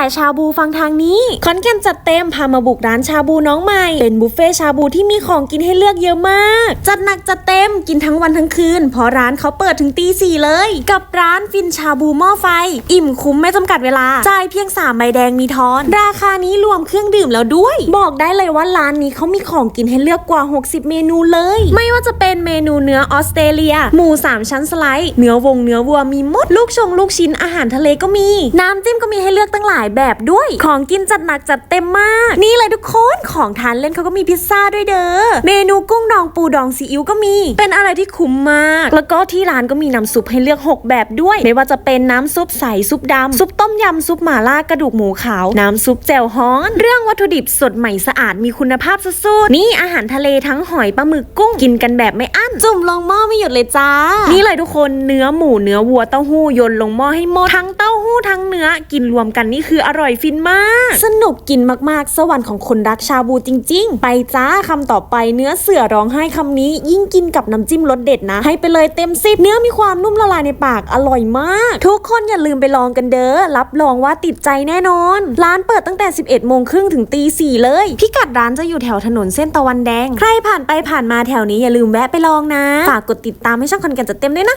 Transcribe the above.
ายชาบูฟังทางนี้คอนแก่นจัดเต็มพามาบุกร้านชาบูน้องใหม่ เป็นบุฟเฟ่ชาบูที่มีของกินให้เลือกเยอะมาก จัดหนักจัดเต็มกินทั้งวันทั้งคืนเพราะร้านเขาเปิดถึงตีสี่เลย กับร้านฟินชาบูหม้อไฟ อิ่มคุ้มไม่จำกัดเวลาจ่ายเพียง3ใบแดงมีทอน ราคานี้รวมเครื่องดื่มแล้วด้วย บอกได้เลยว่าร้านนี้เขามีของกินให้เลือกกว่า 60 เมนูเลย ไม่ว่าจะเป็นเมนูเนื้อออสเตรเลีย หมู3ชั้นสไลด์เนื้อวงเนื้อวัวมีมดลูกชงลูกชิ้นอาหารทะเลก็มี น้ำจิ้มก็มีให้เลือกตั้งหลายแบบด้วย ของกินจัดหนักจัดเต็มมาก นี่เลยทุกคนของทานเล่นเขาก็มีพิซซ่าด้วยเด้อเมนูกุ้งดองปูดองซีอิ๊วก็มี เป็นอะไรที่คุ้มมาก แล้วก็ที่ร้านก็มีน้ำซุปให้เลือก 6 แบบด้วย ไม่ว่าจะเป็นน้ำซุปใสซุปดำซุปต้มยำซุปหม่าล่ากระดูกหมูขาว น้ำซุปแจ่วฮ้อน เรื่องวัตถุดิบสดใหม่สะอาดมีคุณภาพสุดๆนี่อาหารทะเลทั้งหอยปลาหมึกกุ้งกินกันแบบไม่อั้นจุ่มลงหม้อไม่หยุดเลยจ้า นี่เลยทุกคนเนื้อหมูเนื้อวัวเต้าหู้โยนลงหม้อให้หมดทั้งเต้า หู้ทั้งเนื้อกินรวมกันนี่คืออร่อยฟินมาก สนุกกินมากๆ สวรรค์ของคนรักชาบูจริง ๆ ไปจ้าคำต่อไปเนื้อเสือร้องไห้คำนี้ ยิ่งกินกับน้ำจิ้มรสเด็ดนะ ให้ไปเลยเต็มสิบเนื้อมีความนุ่มละลายในปากอร่อยมาก ทุกคนอย่าลืมไปลองกันเด้อรับรองว่าติดใจแน่นอน ร้านเปิดตั้งแต่ 11โมงครึ่งถึงตีสี่เลยพิกัดร้านจะอยู่แถวถนนเส้นตะวันแดง ใครผ่านไปผ่านมาแถวนี้อย่าลืมแวะไปลองนะฝากกดติดตามให้ช่องคอนแกันจัดเต็มด้วยนะ